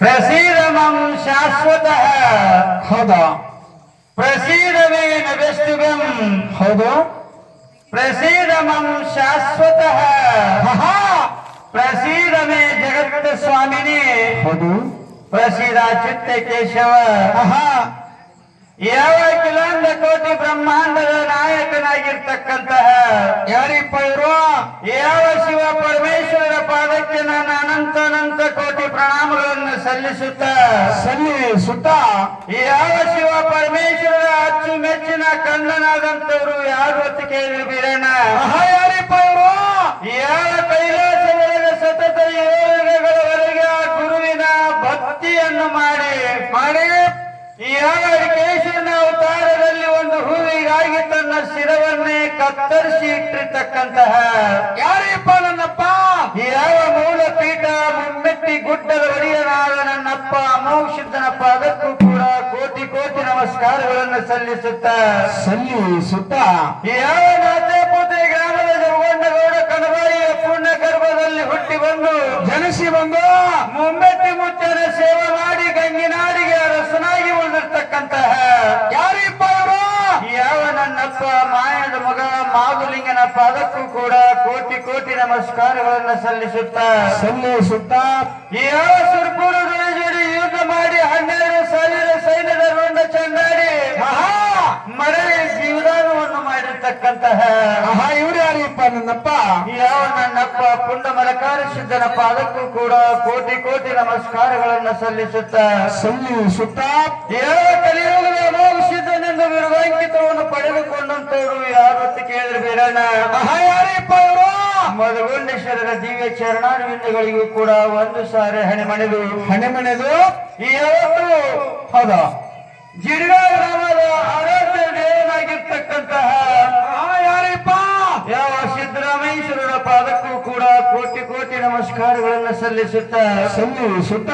प्रसीदमं शाश्वतः। हद प्रसीदमेन विष्टुगं हद प्रसीदमं शाश्वतः। प्रसीद में जगत स्वामिनी हद प्रसीदा चित्त केशव ಯಾವ ಕಿಲಾಂದ ಕೋಟಿ ಬ್ರಹ್ಮಾಂಡದ ನಾಯಕನಾಗಿರ್ತಕ್ಕಂತಹ ಯಾರಿಪ್ಪ ಇವರು ಯಾವ ಶಿವ ಪರಮೇಶ್ವರ ಪಾದಕ್ಕೆ ನಾನು ಅನಂತ ಅನಂತ ಕೋಟಿ ಪ್ರಣಾಮಗಳನ್ನು ಸಲ್ಲಿಸುತ್ತ? ಸಲ್ಲಿಸುತ್ತ? ಯಾವ ಶಿವ ಅಚ್ಚು ಮೆಚ್ಚಿನ ಕಂದನಾದಂತವರು ಯಾರು ಹೊತ್ತಿಗೆ ಬೀರಣ್ಣ? ಯಾರಿಪ್ಪ ಇವರು ಯಾವ ಹೂವಿಗಾಗಿ ತನ್ನ ಶಿರವನ್ನೇ ಕತ್ತರಿಸಿ ಇಟ್ಟಿರ್ತಕ್ಕಂತಹ ಯಾರಿಪ್ಪ ನನ್ನಪ್ಪ? ಯಾವ ಮೂಲ ಪೀಠ ಮುಮ್ಮೆಟ್ಟಿ ಗುಡ್ಡದ ಒಡೆಯನಾದ ನನ್ನಪ್ಪ ಅಮೋಕ್ಷಿದ್ದನ ಅದಕ್ಕೂ ಕೂಡ ಕೋಟಿ ಕೋಟಿ ನಮಸ್ಕಾರಗಳನ್ನು ಸಲ್ಲಿಸುತ್ತ. ಸಲ್ಲಿಸುತ್ತ? ಯಾವ ಯಾವ ಪೂತೆ ಗ್ರಾಮದ ಜಮಗೊಂಡಗೌಡ ಕನಬಾಯಿಯ ಪುಣ್ಯ ಗರ್ಭದಲ್ಲಿ ಹುಟ್ಟಿ ಬಂದು ಜನಿಸಿ ಬಂದು ಮುಮ್ಮೆಟ್ಟಿ ಮುಚ್ಚನ ಸೇವೆ ಮಾಡಿ ಗಂಗಿನಾಡಿಗೆ ಅರಸನಾಗಿ ಉಳಿದಿರ್ತಕ್ಕಂತಹ. ಯಾರಿಪ್ಪ ಮಗ ಮಾಗುಲಿಂಗನ ಪಾದಕ್ಕೂ ಕೂಡ ಕೋಟಿ ಕೋಟಿ ನಮಸ್ಕಾರಗಳನ್ನು ಸಲ್ಲಿಸುತ್ತ. ಸಲ್ಲಿಸುತ್ತಾ. ಈ ಯಾವ ಸುರ್ಪುರದ ಜೋಡಿ ಯುದ್ಧ ಮಾಡಿ ಹನ್ನೆರಡು ಸಾವಿರ ಸೈನ್ಯದ ರುಂಡ ಚಂಡಾಡಿ ಮಹಾ ಮರಳಿ ಜೀವದಾನವನ್ನು ಮಾಡಿರ್ತಕ್ಕಂತಹ. ಮಹಾ ಇವ್ರು ಯಾರಿಪ್ಪ ನನ್ನಪ್ಪ? ಯಾವ ನನ್ನಪ್ಪ ಪುಂಡ ಮಲಕಾರ ಸಿದ್ಧನ ಪಾದಕ್ಕೂ ಕೂಡ ಕೋಟಿ ಕೋಟಿ ನಮಸ್ಕಾರಗಳನ್ನು ಸಲ್ಲಿಸುತ್ತ. ಸಲ್ಲಿಸುತ್ತಾ. ಯಾವ ಕಲಿಯುಗದ ಬಿರುಗಾಂಕಿತವನ್ನು ಪಡೆದುಕೊಂಡಂತವರು ಯಾರು ಅಂತ ಕೇಳಿದ್ರೆ ಬೇರಣ್ಣ. ಯಾರಿಪ್ಪ ಇವರು ಮಧುಗುಂಡೇಶ್ವರರ ದಿವ್ಯ ಚರಣಾನುವಿಂದಗಳಿಗೂ ಕೂಡ ಒಂದು ಸಾರಿ ಹಣೆ ಮಣೆದು. ಹಣೆ ಮಣೆದು? ಈ ಯಾವತ್ತು? ಹೌದ? ಜಿಡ್ಗಾ ಗ್ರಾಮದ ಆರಾಧ್ಯ ದೇವನಾಗಿರ್ತಕ್ಕಂತಹ ಆಹಾ ಯಾರಿಪ್ಪ ಯಾವ ಸಿದ್ದರಾಮೇಶ್ವರರ ಪಾದಕ್ಕೂ ಕೂಡ ಕೋಟಿ ಕೋಟಿ ನಮಸ್ಕಾರಗಳನ್ನು ಸಲ್ಲಿಸುತ್ತ ಸಲ್ಲಿಸುತ್ತ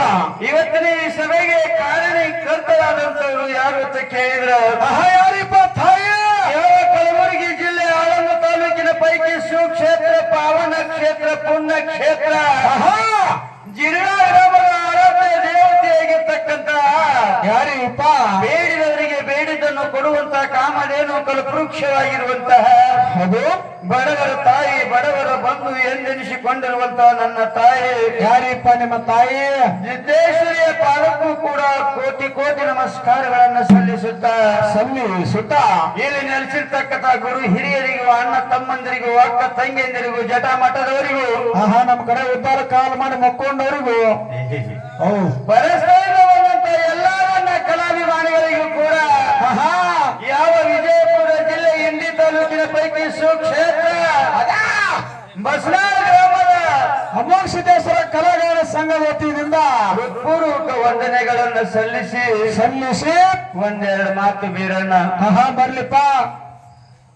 ಇವತ್ತಿನ ಈ ಸಭೆಗೆ ಕಾರಣಕರ್ತರಾದಂತವರು ಯಾರು ಅಂತ ಕೇಳಿದ್ರ? ಆಹಾ ಯಾರಿಪ್ಪ ತಾಯಿ! ಯಾವ ಕಲಬುರಗಿ ಜಿಲ್ಲೆ ಆಳಂದ ತಾಲೂಕಿನ ಪೈಕಿ ಸುಕ್ಷೇತ್ರ ಪಾವನ ಕ್ಷೇತ್ರ ಪುಣ್ಯ ಕ್ಷೇತ್ರ. ಜಿರಣ ಗ್ರಾಮದ ಆರಾಧ್ಯ ಯಾರಿಪ್ಪ? ಬೇಡಿದವರಿಗೆ ಬೇಡಿದ್ದನ್ನು ಕೊಡುವಂತಹ ಕಾಮಧೇನು ಕಲ್ಪವೃಕ್ಷವಾಗಿರುವಂತಹ ಬಡವರ ತಾಯಿ ಬಡವರ ಬಂಧು ಎಂದೆನಿಸಿಕೊಂಡಿರುವಂತಹ ನನ್ನ ತಾಯಿ. ಯಾರಿಪ್ಪ ನಿಮ್ಮ ತಾಯಿ? ಸಿದ್ದೇಶ್ವರಿಯ ಪಾಲಕ್ಕೂ ಕೂಡ ಕೋಟಿ ಕೋಟಿ ನಮಸ್ಕಾರಗಳನ್ನು ಸಲ್ಲಿಸುತ್ತ. ಸಲ್ಲಿಸುತ್ತ? ಇಲ್ಲಿ ನೆಲೆಸಿರ್ತಕ್ಕಂಥ ಗುರು ಹಿರಿಯರಿಗೂ ಅಣ್ಣ ತಮ್ಮಂದಿರಿಗೂ ಅಕ್ಕ ತಂಗಿಯಂದಿರಿಗೂ ಜಟ ಮಠದವರಿಗೂ ಆಹಾ ನಮ್ಮ ಕಡೆ ಉದ್ದಾರ ಕಾಲ ಮಾಡಿ ಮಕ್ಕೊಂಡವರಿಗೂ. ಓ ಪರಸ್ಪರವಂತ ಎಲ್ಲಾ ನನ್ನ ಕಲಾಭಿಮಾನಿಗಳಿಗೂ ಕೂಡ ಆಹಾ ಯಾವ ವಿಜಯಪುರ ಜಿಲ್ಲೆ ಇಂಡಿ ತಾಲೂಕಿನ ಪೈಕಿ ಸುಕ್ಷೇತ್ರ ಬಸನಾಳ ಗ್ರಾಮದ ಅಮೋಘ ಸಿದ್ದೇಶ್ವರ ಕಲಾಗಾರ ಸಂಘ ವತಿಯಿಂದ ಹೃತ್ಪೂರ್ವಕ ವಂದನೆಗಳನ್ನು ಸಲ್ಲಿಸಿ ಸಲ್ಲಿಸಿ ಒಂದೆರಡು ಮಾತು ಬೀರಣ್ಣ. ಮಹಾ ಬರ್ಲಿಪ್ಪ.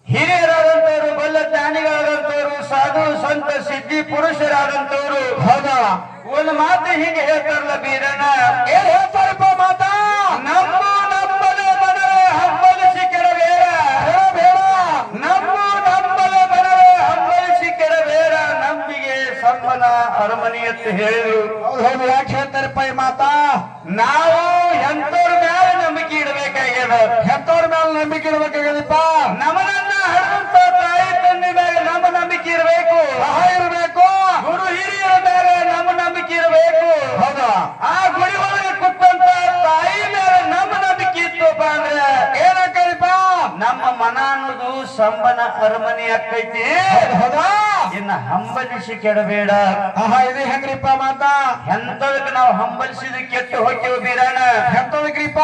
ಹಿರಿಯರಾದಂತವರು ಬಲ್ಲ ಜ್ಞಾನಿಗಳಾದಂತವರು ಸಾಧು ಸಂತ ಸಿದ್ಧಿ ಪುರುಷರಾದಂತವರು ಹೌದಾ? ಒಂದು ಮಾತು ಹೀಗೆ ಹೇಳ್ತಾರಲ್ಲ ಬೀರಣ್ಣ. ಏನ್ ಹೇಳ್ತಾರಪ್ಪ ಮಾತಾ? ನಮ್ಮ ನಂಬಲೆ ಮನವೇ ಹಂಬಲಿಸಿ ಕೆಡಬೇಡ ಬೇಡ ಬೇಡ ನಮ್ಮ ನಂಬಲೆ ಮನವೇ ಹಂಬಲಿಸಿ ಕೆಡಬೇಡ ನಂಬಿಗೆ ಸಂಬನ ಹೇಳಿದ್ರು. ಹೌದು ಯಾಕೆ ಹೇಳ್ತಾರಪ್ಪ ಈ ಮಾತಾ? ನಾವು ಎಂತವ್ರ ಮೇಲೆ ನಂಬಿಕೆ ಇಡಬೇಕಾಗ್ಯದ. ಎಂತವ್ರ ಮೇಲೆ ನಂಬಿಕೆ ಇಡ್ಬೇಕಾಗದಪ್ಪ ನಮ್ಮನನ್ನ ಹರಿದಂತ ತಾಯಿ ತಂದೆ ಮೇಲೆ ನಮ್ಮ ನಂಬಿಕೆ ಇರಬೇಕು ಆಹಾ ಇರ್ಬೇಕು ಗುರು ಹಿರಿಯರ ಮೇಲೆ ನಮ್ಮ ನಂಬಿಕೆ ಇರಬೇಕು ಹೌದಾ ಆ ಗುಡಿ ಒಳಗೆ ಕುತ್ತಂತ ತಾಯಿ ಮೇಲೆ ನಮ್ಮ ನಂಬಿಕೆ ಇತ್ತಪ್ಪ ಅಂದ್ರೆ ಏನಾಕರಿಪ್ಪ ನಮ್ಮ ಮನ ಅನ್ನೋದು ಸಂಬನ ಅರಮನೆ ಹೌದಾ ಇನ್ನ ಹಂಬಲಿಸಿ ಕೆಡಬೇಡ. ಆಹಾ ಇದು ಹೆಂಗ್ರಿಪ್ಪ ಮಾತಾ? ಎಂತದಕ್ಕೆ ನಾವು ಹಂಬಲಿಸಿದ ಕೆಟ್ಟು ಹೋಗ್ತೇವೆ ಬೀರಣ್ಣ ಎಂತದಕ್ರಿಪ್ಪ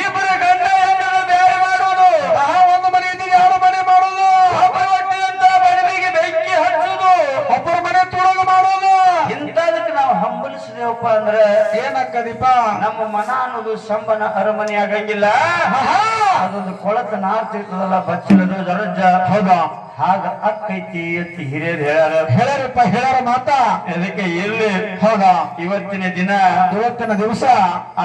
ಇಬ್ಬರು ಗಂಡ ಹೆಣ್ಣನ್ನು ಬೇರೆ ಮಾಡೋದು ಆಹಾ ಒಂದು ಮನೆ ಇದ್ದೀವಿ ಎರಡು ಮನೆ ಮಾಡೋದು ಅಂತ ಬಡವಿಗೆ ಬೆಂಕಿ ಹಚ್ಚೋದು ಒಬ್ಬರ ಮನೆ ತುಳಗ ಮಾಡೋದು ಇಂಥದಕ್ಕೆ ನಾವು ಹಂಬಲಿಸಿದೇವಪ್ಪ ಅಂದ್ರೆ ಏನಾಕದಿಪ್ಪ ನಮ್ಮ ಮನ ಅನ್ನೋದು ಸಂಬನ ಅರಮನೆ ಆಗಂಗಿಲ್ಲ. ಅದೊಂದು ಕೊಳತ ನಾರ್ತಿರ್ತದಲ್ಲ ಬಚ್ಚಲದು ದರಜ್ಜ. ಹೌದಾ? ಹಾಗ ಅಕ್ಕೈತಿ ಎತ್ತಿ ಹಿರಿಯರು ಹೇಳ್ಯಾರ. ಹೇಳ್ಯಾರಪ್ಪ ಹೇಳ್ಯಾರ ಮಾತಾ. ಅದಕ್ಕೆ ಎಲ್ಲಿ? ಹೌದಾ? ಇವತ್ತಿನ ದಿನ. ಇವತ್ತಿನ ದಿವಸ.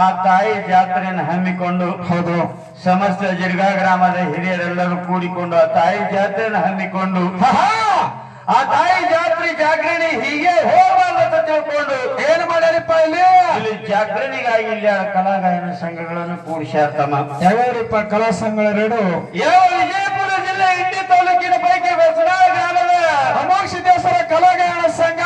ಆ ತಾಯಿ ಜಾತ್ರೆಯನ್ನು ಹಮ್ಮಿಕೊಂಡು ಹೌದು. ಸಮಸ್ತ ಜಿರ್ಗಾ ಗ್ರಾಮದ ಹಿರಿಯರೆಲ್ಲರೂ ಕೂಡಿಕೊಂಡು ಆ ತಾಯಿ ಜಾತ್ರೆಯನ್ನು ಹಮ್ಮಿಕೊಂಡು ಆ ತಾಯಿ ಜಾತ್ರೆ ಜಾಗರಣೆ ಹೀಗೆ ಹೋಗಬಾರ್ದು ಅಂತ ತಿಳ್ಕೊಂಡು ಏನ್ ಮಾಡ್ಯಾರಪ್ಪ ಇಲ್ಲಿ? ಇಲ್ಲಿ ಜಾಗರಣಿಗಾಗಿ ಇಲ್ಲಿ ಆ ಕಲಾಗಾಯನ ಸಂಘಗಳನ್ನು ಕೂಡಿಸ್ಯಾರ ತಮ್ಮ. ಯಾವ್ಯಾರಿಪ್ಪ ಕಲಾ ಸಂಘಗಳೆರಡು? ಯಾವ ವಿಜಯಪುರ ಜಿಲ್ಲೆ ಇಂಡಿ ತಾಲೂಕಿನ ಪೈಕಿ ಬಸನಾ ಗ್ರಾಮದ ಅಮೋಕ್ಷದೇಶ್ವರ ಕಲಾಗಾಯನ ಸಂಘ.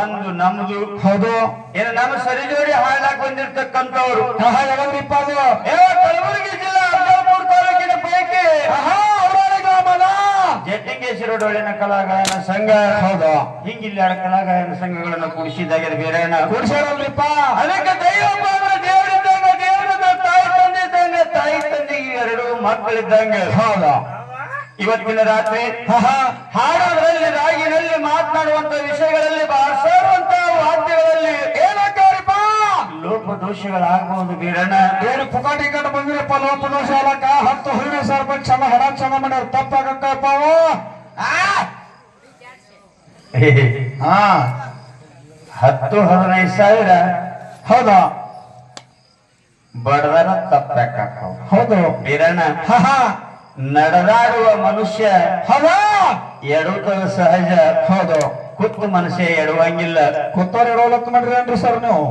ಒಂದು ನಮ್ದು. ಹೌದು. ಏನು ನಮ್ಮ ಸರಿಜೋಡಿ ಹಾಳಾಗಿ ಬಂದಿರ್ತಕ್ಕಂಥವ್ರು. ಯಾವ್ರಿಪ್ಪ ಅದು? ಯಾವ ಕಲಬುರಗಿ ಜಿಲ್ಲಾ ಅಫಜಲ್ಪುರ ತಾಲೂಕಿನ ಪೈಕಿ ಗ್ರಾಮದ. ಜಟ್ಟಿಂಗೇಶ್ವರ ಡೊಳ್ಳಿನ ಕಲಾಗಾಯನ ಸಂಘ. ಹೌದು. ಹಿಂಗಿಲ್ಲ ಕಲಾಗಾಯನ ಸಂಘಗಳನ್ನು ಕೂಡಿಸಿದಾಗ ಬೇರೆನ? ಕುಡ್ಸ್ಯಾರಲ್ರಿಪ್ಪ. ಅದಕ್ಕೆ ದೈವಪ್ಪ ಅಂದ್ರೆ ದೇವರಿದ್ದಂಗ ದೇವರದ ತಾಯಿ ತಂದೆ ಇದ್ದಂಗ ತಾಯಿ ತಂದೆಗೆ ಎರಡು ಮಕ್ಕಳಿದ್ದಂಗ. ಹೌದು. ಇವತ್ತಿನ ರಾತ್ರಿ ಹಾಡೋದ್ರಲ್ಲಿ ರಾಗಿನಲ್ಲಿ ಮಾತನಾಡುವಂತ ವಿಷಯಗಳಲ್ಲಿ ಬಾರಿಸುವಂತ ವಾದ್ಯಗಳಲ್ಲಿ ಲೋಪದೋಷಗಳಾಗಬಹುದು ವೀರಣ್ಣ ಏನು ಪುಕಾಟಿ ಕಂಡು ಬಂದಿರಪ್ಪ ಲೋಪ ದೋಷ ಅಲ್ಲಕ್ಕ ಹತ್ತು ಹೂವಿನ ಸರ್ಪ ಕ್ಷಮ ಹಡ ಕ್ಷಮ ಮಾಡ್ಯಾರ. ತಪ್ಪಾಗಕ್ಕಪ್ಪ ಅವು ಹಾ ಹತ್ತು ಹದಿನೈದು ಸಾವಿರ? ಹೌದ. ಬಡದರ ತಪ್ಪಾಕ ಹೌದು. ವೀರಣ್ಣ ಹಾ ನಡೆದಾಡುವ ಮನುಷ್ಯ ಹೌದಾ. ಎಡುವುದು ಸಹಜ. ಹೌದು. ಕುತ್ತು ಮನುಷ್ಯ ಎಡುವಂಗಿಲ್ಲ. ಕುತ್ತೋರ್ ಇಡೋಲಕ್ ಮಾಡ್ರಿ ಏನ್ರಿ ಸರ್ ನೀವು?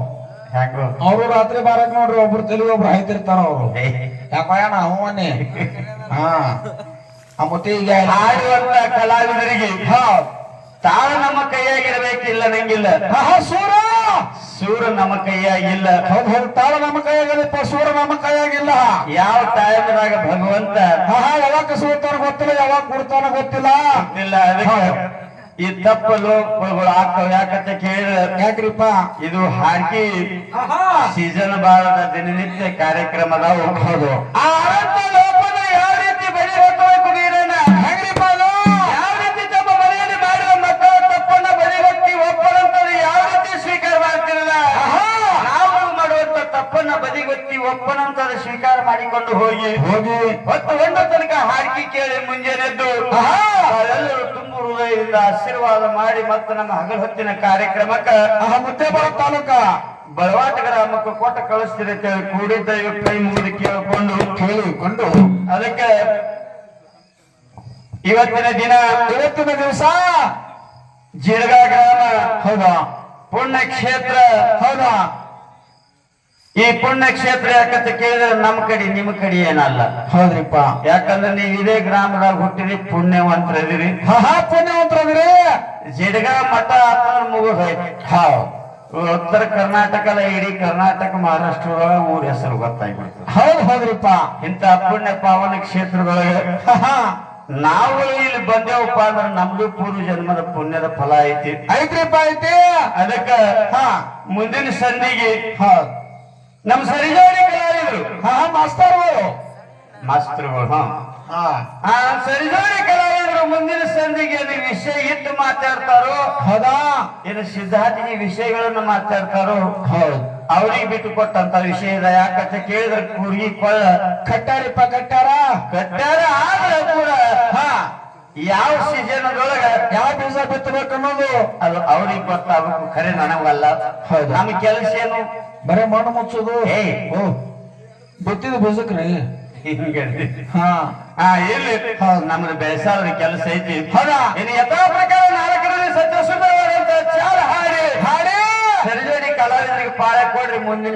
ಅವರು ರಾತ್ರಿ ಬಾರಕ್ ನೋಡ್ರಿ ಒಬ್ರು ತಲೆ ಒಬ್ರು ಹಾಯ್ತಿರ್ತಾರ ಅವರು. ಏ, ಯಾಕಯ್ಯಣ ಅವನೇ ಹಾ. ಆ ಮತ್ತೆ ಈಗ ಹಾಡುವಂತ ಕಲಾವಿದರಿಗೆ ತಾಳ ನಮ್ಮ ಕೈಯಾಗಿರ್ಬೇಕಿಲ್ಲ ನಂಗಿಲ್ಲ. ಸೂರ. ಸೂರ ನಮ್ಮ ಕೈಯಾಗಿಲ್ಲ. ಹೌದು ಹೌದು ತಾಳ ನಮ್ಮ ಕೈಯಾಗಿಲ್ಲಪ್ಪ ಸೂರ ನಮ್ಮ ಕೈಯಾಗಿಲ್ಲ. ಯಾವ ಟೈಮ್ದಾಗ ಭಗವಂತ? ಯಾವಾಗ ಸೂತಾನ ಗೊತ್ತಿಲ್ಲ ಯಾವಾಗ ಕೊಡ್ತಾನ ಗೊತ್ತಿಲ್ಲ. ಇಲ್ಲ ಅದಕ್ಕೆ ಈ ತಪ್ಪಲು ಲೋಪಗಳು ಆಗ್ತಾವ. ಯಾಕಂತ ಕೇಳಿದ್ರೆ ಯಾಕ್ರಿಪ್ಪ? ಇದು ಹಾಕಿ ಸೀಸನ್ ಬಾಳದ ದಿನನಿತ್ಯ ಕಾರ್ಯಕ್ರಮದ ಹೌದು. ಆ ಅನಂತ ಲೋಪನ ಯಾವ ರೀತಿ ಬಳಿ ಹೊತ್ತಬೇಕು ವೀರಣ್ಣ ಹೆಂಗ್ರಿಪ್ಪ ಯಾವ ರೀತಿ ತಮ್ಮ ಮನೆಯಲ್ಲಿ ಮಾಡಿದ ಮಕ್ಕಳ ತಪ್ಪನ್ನ ಹೊತ್ತಿ ಒಪ್ಪನಂತದ್ದು ಯಾವ ರೀತಿ ಸ್ವೀಕಾರ ಮಾಡ್ತಿರಲ್ಲ? ನಾವು ಮಾಡುವಂತ ತಪ್ಪನ್ನ ಬದಿಗೊತ್ತಿ ಒಪ್ಪನಂತದ ಸ್ವೀಕಾರ ಮಾಡಿಕೊಂಡು ಹೋಗಿ ಹೋಗಿ. ಹೊತ್ತು ಒಂದ ತನಕ ಹಾಡಿಕೆ ಕೇಳಿ ಮುಂಜಾನೆದ್ದು ಎದ್ದು ಎಲ್ಲರೂ ಹೃದಯದಿಂದ ಆಶೀರ್ವಾದ ಮಾಡಿ ಮತ್ತು ನಮ್ಮ ಹಗಲ ಹೊತ್ತಿನ ಕಾರ್ಯಕ್ರಮಕ್ಕೆ ಮುತ್ತೇಬಾಳ ತಾಲೂಕ. ಬಳವಾಟ ಗ್ರಾಮಕ್ಕೆ ಕೊಟ್ಟ ಕಳಿಸ್ತೀರಿ ಕೇಳಿ ಕೂಡಿ ಕೂಡಿದ್ದ ಕೈ ಮುಗಿದು ಕೇಳಿಕೊಂಡು. ಕೇಳಿಕೊಂಡು. ಅದಕ್ಕೆ ಇವತ್ತಿನ ದಿನ ಇವತ್ತಿನ ದಿವಸ ಜೀರ್ಗಾ ಗ್ರಾಮ ಹೌದಾ? ಪುಣ್ಯ ಕ್ಷೇತ್ರ ಹೌದಾ? ಈ ಪುಣ್ಯ ಕ್ಷೇತ್ರ ಯಾಕಂತ ಕೇಳಿದ್ರೆ ನಮ್ ಕಡೆ ನಿಮ್ ಕಡೆ ಏನಲ್ಲ. ಹೌದ್ರಿಪ್ಪ. ಯಾಕಂದ್ರೆ ನೀವು ಇದೇ ಗ್ರಾಮದಾಗ ಹುಟ್ಟಿರಿ ಪುಣ್ಯವಂತರದಿರಿ ಹಾ ಪುಣ್ಯವಂತರದ್ರಿ ಜಿಡ್ಗ ಮಠ ಅಂತಂದ್ರೆ ಹೌದು. ಉತ್ತರ ಕರ್ನಾಟಕದ ಇಡೀ ಕರ್ನಾಟಕ ಮಹಾರಾಷ್ಟ್ರ ಊರ ಹೆಸರು ಗೊತ್ತಾಗ್ಬಿಡ್ತು. ಹೌದ್ ಹೌದ್ರಿಪ್ಪ. ಇಂತ ಪುಣ್ಯ ಪಾವನ ಕ್ಷೇತ್ರದೊಳಗೆ ನಾವು ಇಲ್ಲಿ ಬಂದೇವಪ್ಪ ಅಂದ್ರೆ ನಮ್ದು ಪೂರ್ವ ಜನ್ಮದ ಪುಣ್ಯದ ಫಲ ಐತಿ. ಐತ್ರಿಪ್ಪ ಐತಿ. ಅದಕ್ಕ ಹಾ. ಮುಂದಿನ ಸಂಧಿಗೆ ಹೌದ್. ನಮ್ಮ ಸರಿಜೋಡಿ ಕಲಾವಿದರು. ಹಾ ಮಾಸ್ತರ್ ಮಾಸ್ತರುಗಳು ಹಾ. ಸರಿಜೋಡಿ ಕಲಾವಿದರು ಮುಂದಿನ ಸಂಧಿಗೆ ವಿಷಯ ಇಟ್ಟು ಮಾತಾಡ್ತಾರೋ? ಹೌದಾ? ಏನು ಸಿದ್ಧಾರ್ಥಿಗೆ ವಿಷಯಗಳನ್ನು ಮಾತಾಡ್ತಾರೋ? ಹೌದು. ಅವ್ರಿಗೆ ಬಿಟ್ಟು ಕೊಟ್ಟಂತ ವಿಷಯದ ಯಾಕಂತ ಕೇಳಿದ್ರೆ ಕುರಿ ಕೊಳ್ಳ. ಕಟ್ಟಾರಿಪ್ಪ ಕಟ್ಟಾರ? ಕಟ್ಟಾರ ಆದ್ರೆ ಕೂಡ ಹಾ. ಯಾವ ಸೀಸನ್ ಅದೊಳಗ ಯಾವ ಬೀಜ ಬಿತ್ತಬೇಕು ಅನ್ನೋದು ಅದು ಅವ್ರಿಗೆ ಗೊತ್ತಾಗಬೇಕು. ಖರೆ ನನಗಲ್ಲ. ನಮ್ ಕೆಲಸ ಏನು? ಬರೇ ಮಣ್ಣು ಮುಚ್ಚೋದು? ಹೇ ಓ. ಬಿತ್ತಿದ ಬೀಜಕ್ರಿ ಹಾ. ಹಾ ಇಲ್ಲಿ. ನಮ್ದು ಬೆಳೆಸಾರ ಕೆಲಸ ಐತಿ. ಹೌದಾ? ಇನ್ನು ಯಥಾ ಪ್ರಕಾರ ನಾಲ್ಕರಲ್ಲಿ ಸತ್ಯ ಸುಂದರವಾದಂತ ಚಾಲ ಹಾಡಿ ಹಾಡಿ. ಸರಿಜೋಡಿ ಕಲಾವಿದರಿಗೆ ಪಾಳೆ ಕೊಡ್ರಿ ಮುಂದಿನ